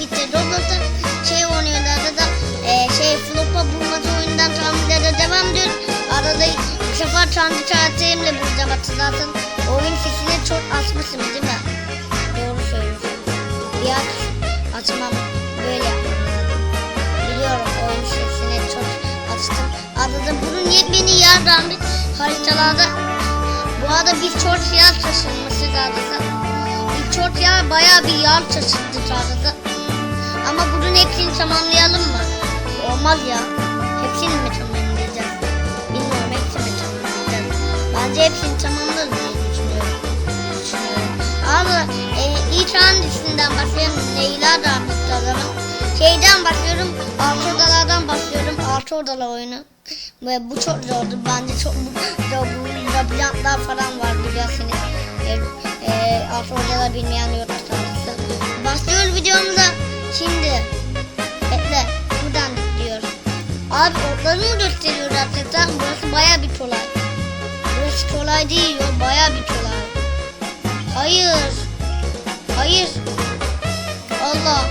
bitti. Roblox'ta şey oynuyordu arada e, şey flop'a bulmaca oyundan tahminlere devam ediyor. Arada bu sefer kendi karakterimle bulacağım hatırlatın. Oyun sesini çok açmışım değil mi? Doğru söylüyorsun. Bir aç, açmam böyle yapmam. Biliyorum oyun sesini çok açtım. Arada bunun yepyeni yerden bir haritalarda bu arada biz çok yer taşınması lazım. Biz çok yer bayağı bir yer taşındık arada. Ama bunun hepsini tamamlayalım mı? Olmaz ya. Hepsini mi tamamlayacağız? Bilmiyorum hepsini mi tamamlayacağız? Bence hepsini tamamlarız diye düşünüyorum. düşünüyorum. Ama e, ilk hangisinden başlayalım? Neylerden başlayalım? Şeyden başlıyorum. Altı odalardan başlıyorum. Altı odalı oyunu. Ve bu çok zordu. Bence çok bu labirentler falan var biliyorsunuz. E, e, altı odalar bilmeyen tanrısı. Başlıyoruz videomuza. Şimdi. Bekle. Buradan gidiyoruz. Abi otları mı gösteriyor gerçekten? Burası baya bir kolay. Burası kolay değil o baya bir kolay. Hayır. Hayır. Allah.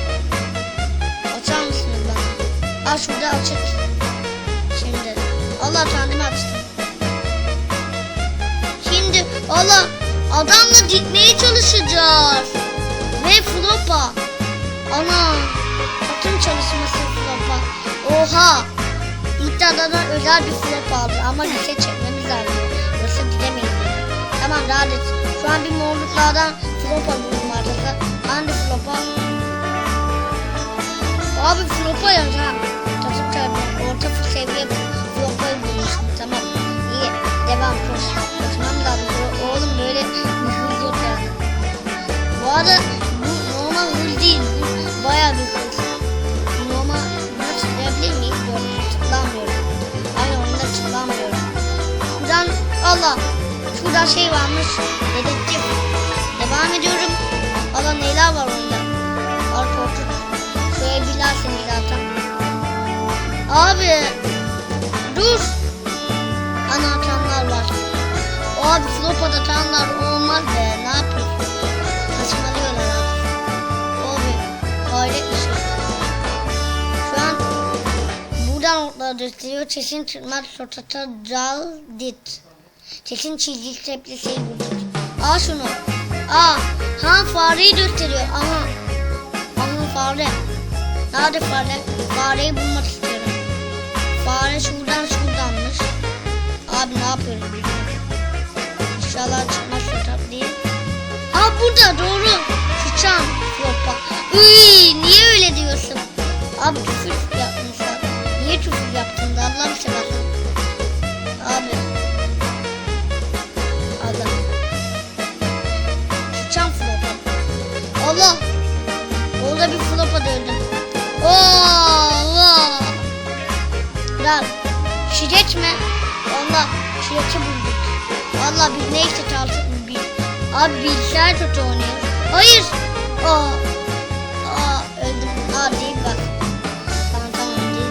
Açar mısınız bana? Aa şurada açık. Şimdi. Allah kendimi açtım. Şimdi Allah adamla gitmeye çalışacağız. Ve flopa. Ana. Satın çalışması flopa. Oha. İddiadan özel bir flop aldı ama lise çekmemiz lazım. Yoksa gidemeyiz. Tamam rahat et. Şu an bir morluklardan flopa buldum arkadaşlar. Hangi flopa? Abi flopa yaz ha. Tatım çarpı. Orta seviye flopayı bulmuşum. Tamam. İyi. Devam. Lazım. O- Oğlum böyle bir hız yok yani. Bu arada bu normal hız değil. Bu Normal buna tıklayabilir miyiz? Yok. Aynı oyunda tıklamıyorum. Şuradan Allah. Şurada şey varmış. Dedektif. Devam ediyorum. Allah neler var onda. Al korkut. Şuraya bilersin zaten. Abi. Dur. Anahtarlar var. Abi flopada tanlar olmaz be. Bir şey. Şu an buradan otları gösteriyor. Çeşin tırnak sotata cal dit. Çeşin çizgi tepkisi bulduk. Al şunu. Aa, ha fareyi gösteriyor. Aha. Aha fare. Nerede fare? Fareyi bulmak istiyorum. Fare şuradan şuradanmış. Abi ne yapıyorum. İnşallah çıkmaz sokak değil. Aa burada doğru. Sıçan. Yoppa. Iy, niye öyle diyorsun? Abi küfür yapmışlar. Niye küfür yaptın da Allah'ım seversen. Abi. Allah. Sıçan flopa. Allah. Orada bir flopa döndüm. Allah. Lan. Şiret mi? Allah. Şireti bulduk. Allah biz neyse çaldık mı bil. Abi bilgisayar kötü oynuyor. Hayır. Aa. Aa öldüm. Aa değil bak. Tamam tamam değil.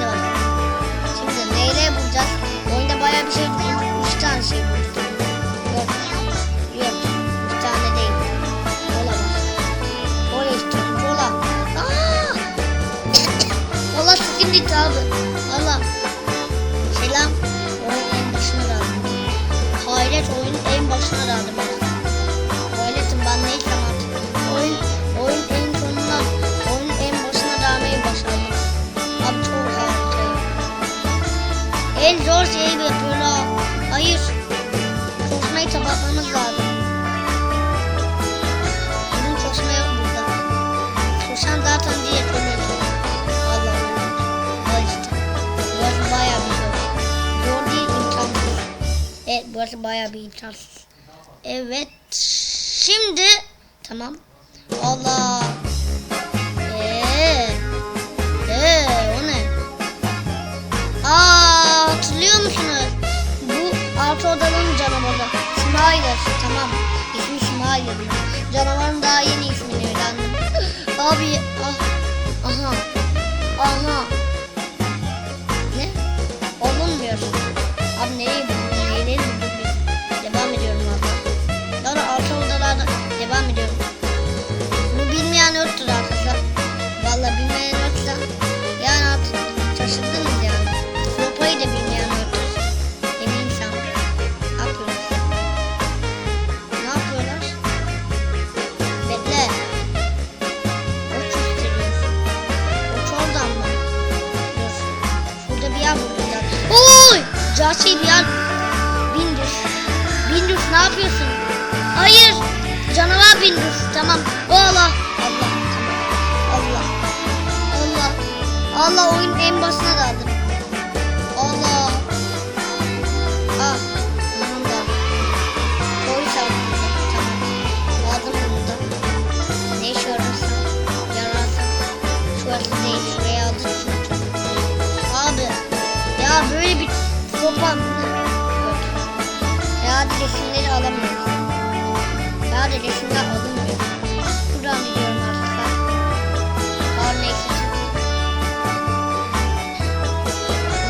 Şimdi neyle bulacağız? Oyunda bayağı bir şey bulduk. Üç tane şey bulduk. Burası bayağı bir imkansız. Evet. Şimdi tamam. Allah. Eee. Eee hatırlıyor musunuz? Bu altı odanın canavarı. Smiler. Tamam. İsmi Smiler. Canavarın daha yeni ismini öğrendim. Abi ah. Aha. Aha. Hadi resimleri alamıyoruz. Hadi resimler alınmıyor. Buradan gidiyorum artık. Var neyse.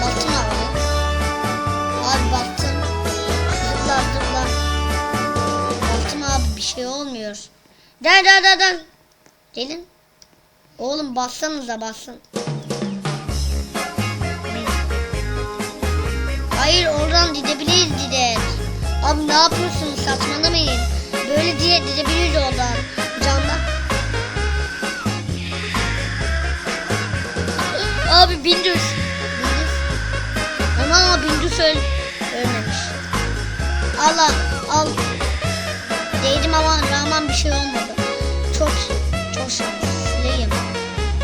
Baktın abi. Abi baktın. Zıplar zıplar. Baktım abi bir şey olmuyor. Der der der der. Gelin. Oğlum bassanıza bassın. Hayır oradan gidebiliriz gider. Abi ne yapıyorsunuz saçmalamayın. Böyle diye gidebiliriz oradan. Camdan. Abi Bindüs. Bindüs. Ama Bindüs öl ölmemiş. Allah al. Değdim ama rağmen bir şey olmadı. Çok çok şanslıyım.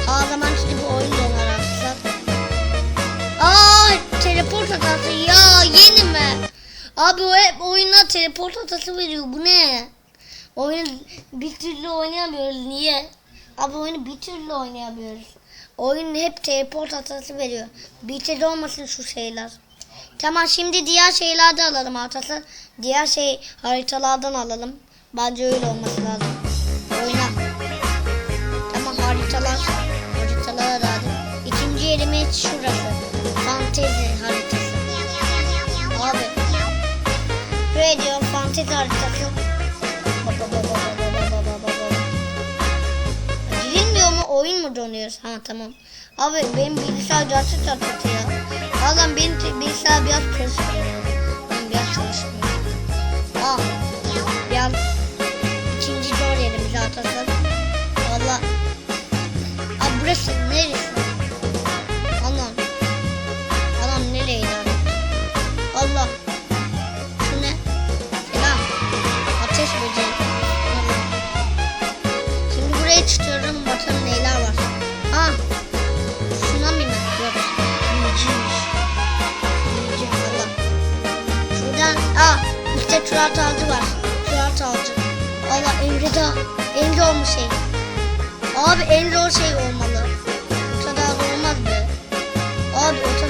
Her zaman şimdi bu oyun donar arkadaşlar. Aa teleport hatası ya yeni mi? Abi o hep oyuna teleport hatası veriyor bu ne? Oyunu bir türlü oynayamıyoruz niye? Abi oyunu bir türlü oynayamıyoruz. Oyun hep teleport hatası veriyor. Bir türlü olmasın şu şeyler. Tamam şimdi diğer şeylerden alalım arkadaşlar. Diğer şey haritalardan alalım. Bence öyle olması lazım. Oyna. Tamam haritalar. Haritalara da alalım. İkinci yerimiz şurası. Fantezi haritası. Baba baba baba baba. Girilmiyor mu? Oyun mu donuyor? Ha tamam. Abi benim bilgisayar gerçek çatlatı ya. Bazen benim bilgisayar biraz çalışmıyor. Benim biraz çalışmıyor. Aa. Biraz ikinci zor yerimiz arkadaşlar. Turat Avcı var. Turat Avcı. Allah Emre da en zor şey. Abi en zor şey olmalı. O kadar da olmaz be. Abi o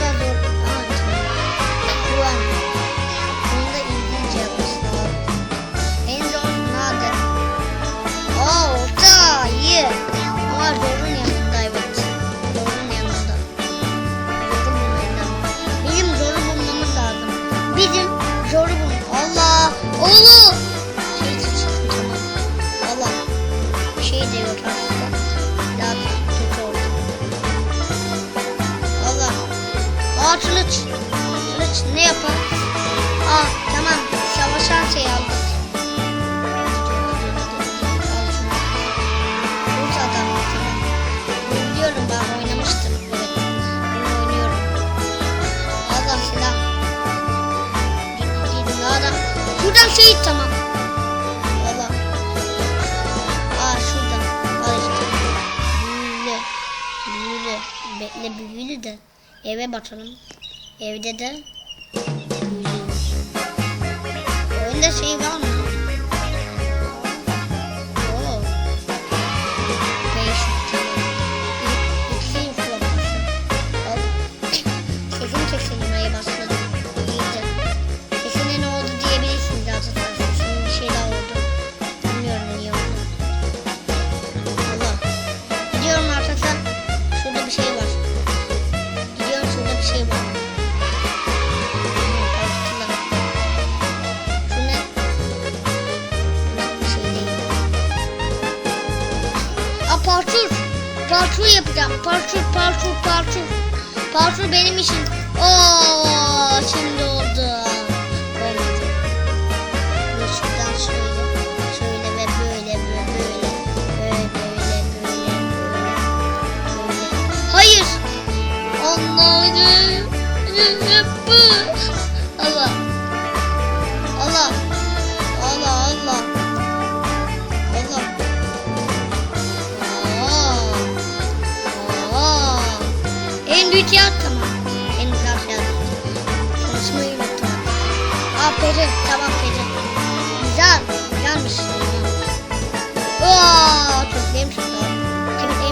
kılıç. Kılıç ne yapar? Aa tamam. Savaşan şey aldık. Rus adam. Tamam. Biliyorum ben oynamıştım. Evet. Bunu oynuyorum. Allah silah. Git git adam. Şuradan şey tamam. Allah. Aa şuradan. Al işte. Büyülü. Büyülü. Bekle büyülü de. Eve bakalım. Evde de. Oyunda şey var mı? Benim işim. Oo, şimdi oldu. Olmadı. Şuradan şöyle, şöyle ve böyle, böyle, böyle, böyle, böyle, böyle, böyle. Hayır. Allah'ım. Allah. Allah. Allah En büyük tamam. En güzel yer. Konuşmayı unuttum. Aa peri. Tamam peri. Güzel. Güzelmiş.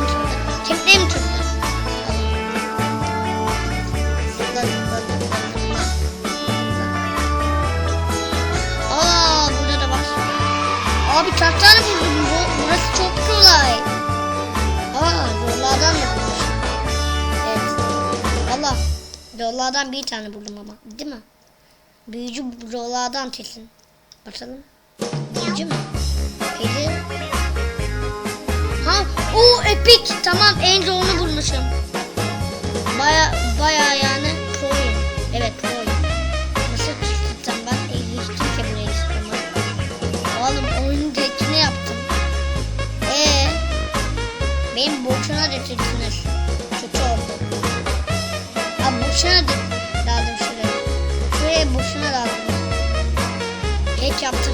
Çıktı. Kemiklerim çıktı. Zıpla, zıpla, zıpla, zıpla. Aa, burada da var. Abi kaç tane buldum? Bu, burası çok kolay. Zorlardan bir tane buldum ama. Değil mi? Büyücü zorlardan kesin. Bakalım. Büyücü mü? Peki. Ha, o epik. Tamam en zorunu bulmuşum. Baya baya yani proyum. Evet proyum. Nasıl çıktım ben eğilmiştim ki buraya istiyorum. Oğlum oyunun tekini yaptım. Ee, benim boşuna getirdiniz. Boşuna da- daldım şuraya. Şuraya boşuna daldım. Hack yaptım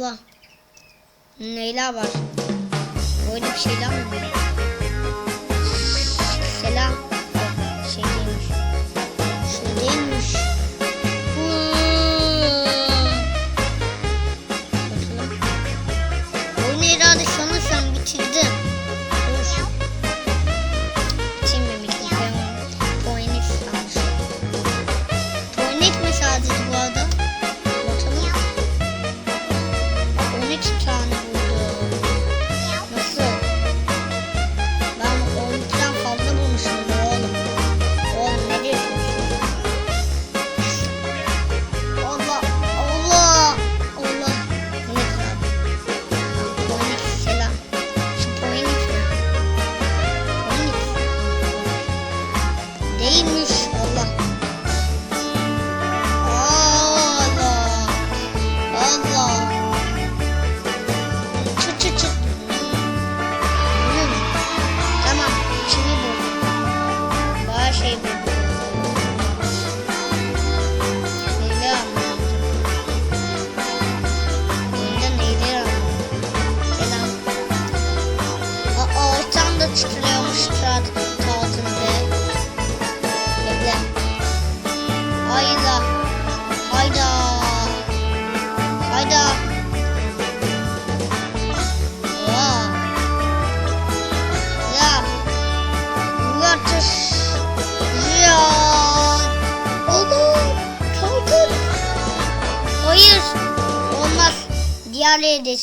Allah. Neyler var? Oyunda bir şeyler mi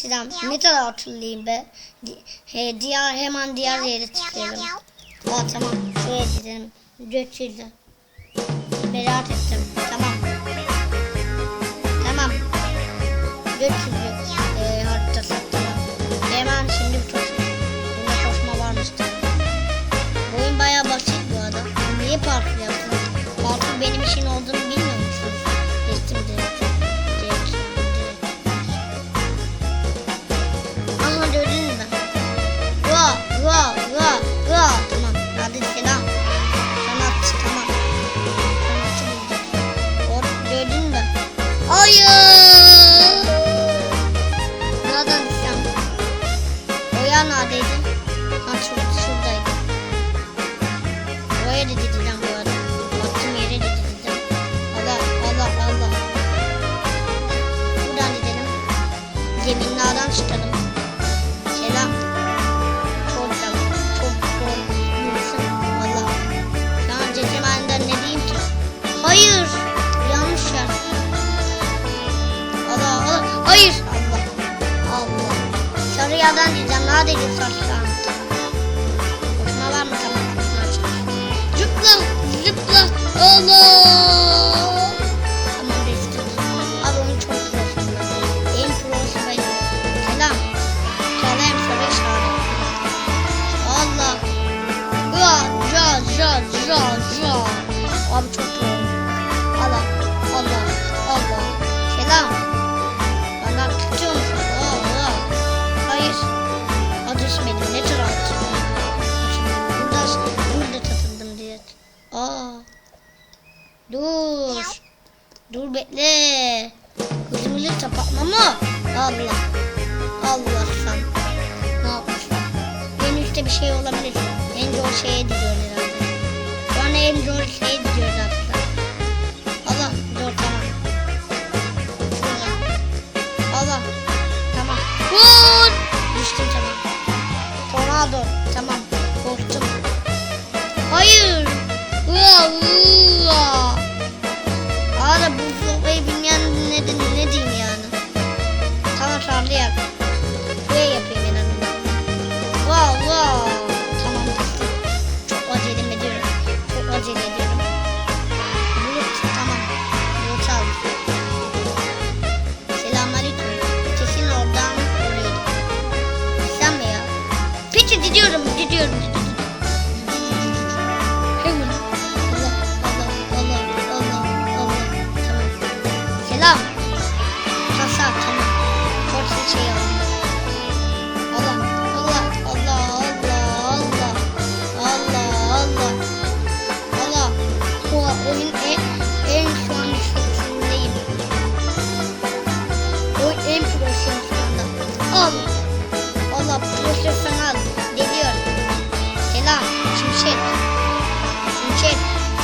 Selam. Ne kadar hatırlayayım be. He, diğer, hemen diğer yere çıkıyorum. Aa tamam. Şuraya gidelim. Göçüldü. Merak ettim. Tamam. Tamam. Göçüldü. Ee. Tamam. Hemen şimdi koşma. Bunda koşma varmış. Bu bayağı basit bu arada. Niye parkur yaptınız? Parkur benim işin olduğunu Abi çok yoğun. Allah Allah Allah. Selam. Bana tutuyor musun? Allah. Hayır. Ateşmedim. Ne tür ateşmedim? Burada, burada takıldım diye. Aa. Dur. Dur bekle. Kızımızı kapatma mı? Allah. Allah sen. Ne yapmışsın? En üstte bir şey olabilir. Bence o şeye gidiyorlar el rol şey diyoruz aslında. şey aldım. oyun en, en şu an üstündeyim. Oyun en prosiyonu şu anda. Al. Allah profesyonel deniyor. Selam. Şimşek. Şimşek.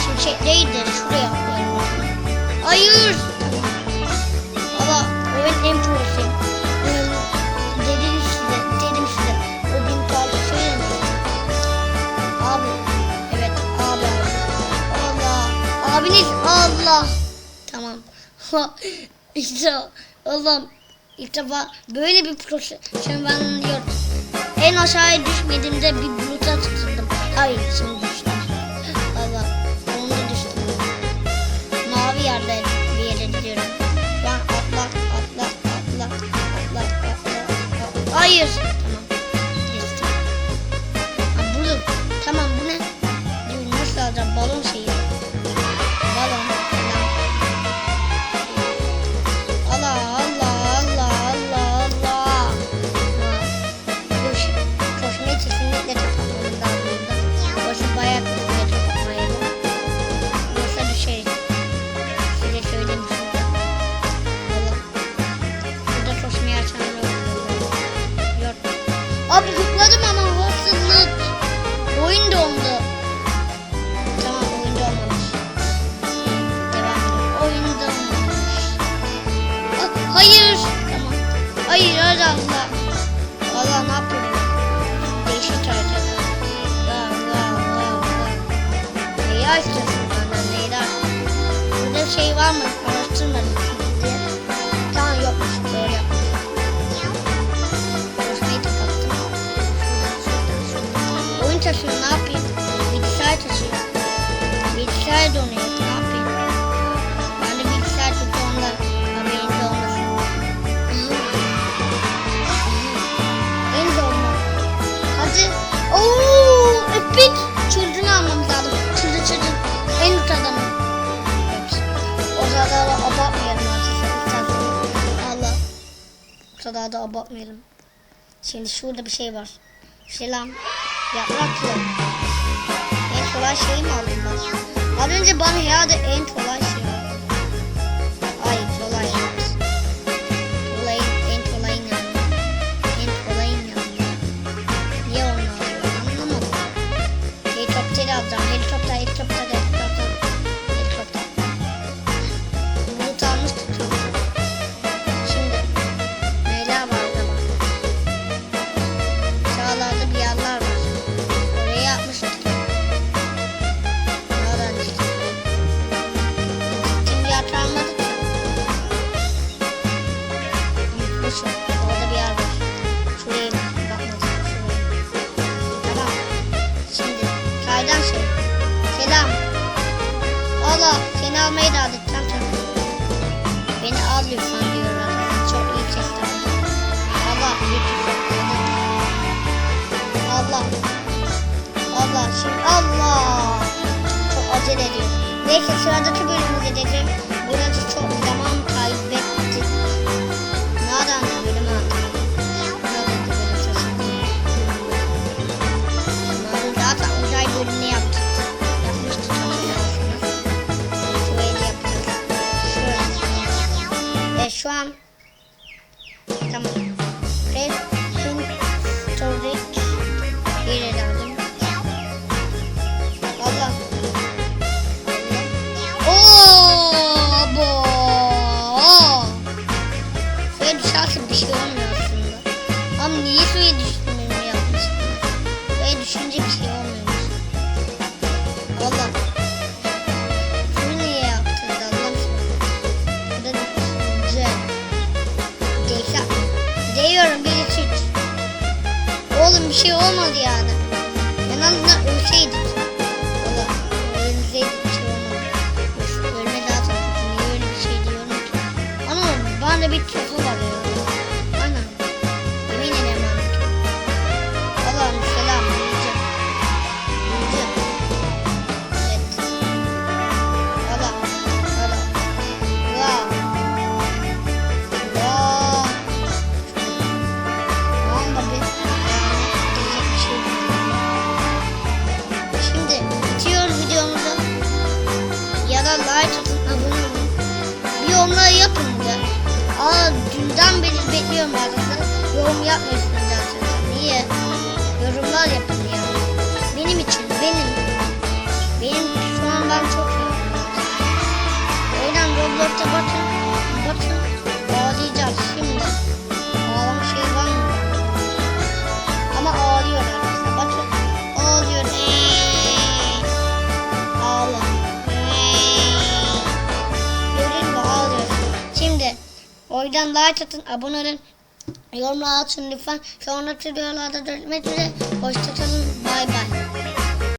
Şimşek değil de şuraya atlayalım. Hayır. defa işte oğlum ilk defa böyle bir proje ben yok. En aşağıya düşmediğimde bir buluta tutuldum. Hayır şimdi düştüm. Allah onda düştüm. Mavi yerde bir yere gidiyorum. Ben atla atla atla atla atla atla. atla. Hayır. 智能，我要智。kadar da abartmayalım. Şimdi şurada bir şey var. Selam. Şey Yaprak yok. En kolay şeyi mi aldım ben? Az önce bana ya da en kolay Neyse sıradaki bölümü geçeceğim. Burası çok zaman kaybettik. Nereden bir bölüm aldım? Nereden bir bölüm seçtim? Bunları zaten uzay bölümünü yaptık. Yapmıştık. Ve şu an bir şey olmadı yani. En azından ölseydik. Valla ölseydik bir şey olmadı. Ölme daha. Niye öyle bir şey diyorum ki? Bir kafa var ya. Ya atın, abone olun. Bir yorumlar yapın da. Aa dünden beri bekliyorum arkadaşlar. Yorum yapmıyorsunuz arkadaşlar. Niye? Yorumlar yapın ya. Benim için, benim. Benim şu an ben çok yoruldum. O yüzden Roblox'a bakın. Bakın. O yüzden like atın, abone olun. Yorumlar atın lütfen. Sonraki videolarda görüşmek üzere. Hoşçakalın. Bay bay.